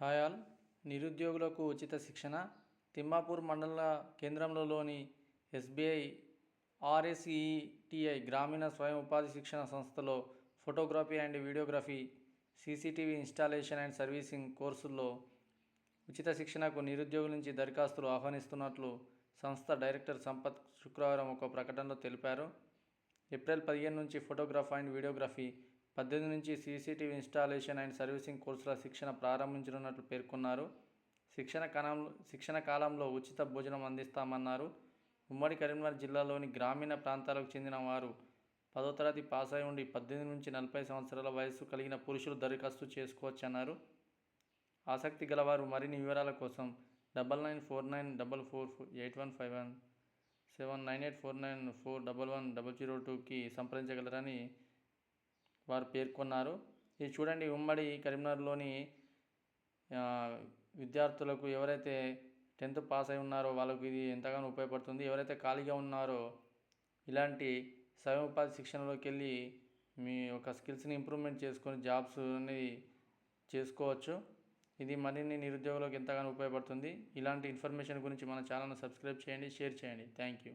Hi all. నిరుద్యోగులకు ఉచిత శిక్షణ. తిమ్మాపూర్ మండల కేంద్రంలోని ఎస్బీఐ ఆర్ఎస్ఈటిఐ గ్రామీణ స్వయం ఉపాధి శిక్షణ సంస్థలో photography and videography CCTV installation and servicing కోర్సుల్లో ఉచిత శిక్షణకు నిరుద్యోగుల నుంచి దరఖాస్తులు ఆహ్వానిస్తున్నట్లు సంస్థ డైరెక్టర్ సంపత్ శుక్రవారం ఒక ప్రకటనలో తెలిపారు. ఏప్రిల్ పదిహేను నుంచి ఫోటోగ్రఫీ అండ్ వీడియోగ్రఫీ పద్దెనిమిది నుంచి సీసీటీవీ ఇన్స్టాలేషన్ అండ్ సర్వీసింగ్ కోర్సుల శిక్షణ ప్రారంభించనున్నట్లు పేర్కొన్నారు. శిక్షణ కాలంలో శిక్షణ కాలంలో ఉచిత భోజనం అందిస్తామన్నారు. ఉమ్మడి కరీంనగర్ జిల్లాలోని గ్రామీణ ప్రాంతాలకు చెందిన వారు పదో తరగతి పాస్ అయి ఉండి పద్దెనిమిది నుంచి నలభై సంవత్సరాల వయస్సు కలిగిన పురుషులు దరఖాస్తు చేసుకోవచ్చన్నారు. ఆసక్తి గలవారు మరిన్ని వివరాల కోసం double nine four nine double four eight one five one seven nine eight four nine four double one double zero టూకి సంప్రదించగలరని వారు పేర్కొన్నారు. ఇది చూడండి ఉమ్మడి కరీంనగర్లోని విద్యార్థులకు ఎవరైతే టెన్త్ పాస్ అయి ఉన్నారో వాళ్ళకు ఇది ఎంతగానో ఉపయోగపడుతుంది. ఎవరైతే ఖాళీగా ఉన్నారో ఇలాంటి స్వయం ఉపాధి శిక్షణలోకి వెళ్ళి మీ యొక్క స్కిల్స్ని ఇంప్రూవ్మెంట్ చేసుకొని జాబ్స్ అనేది చేసుకోవచ్చు. ఇది మరిన్ని నిరుద్యోగులకు ఎంతగానో ఉపయోగపడుతుంది. ఇలాంటి ఇన్ఫర్మేషన్ గురించి మన ఛానల్ని సబ్స్క్రైబ్ చేయండి షేర్ చేయండి. Thank you.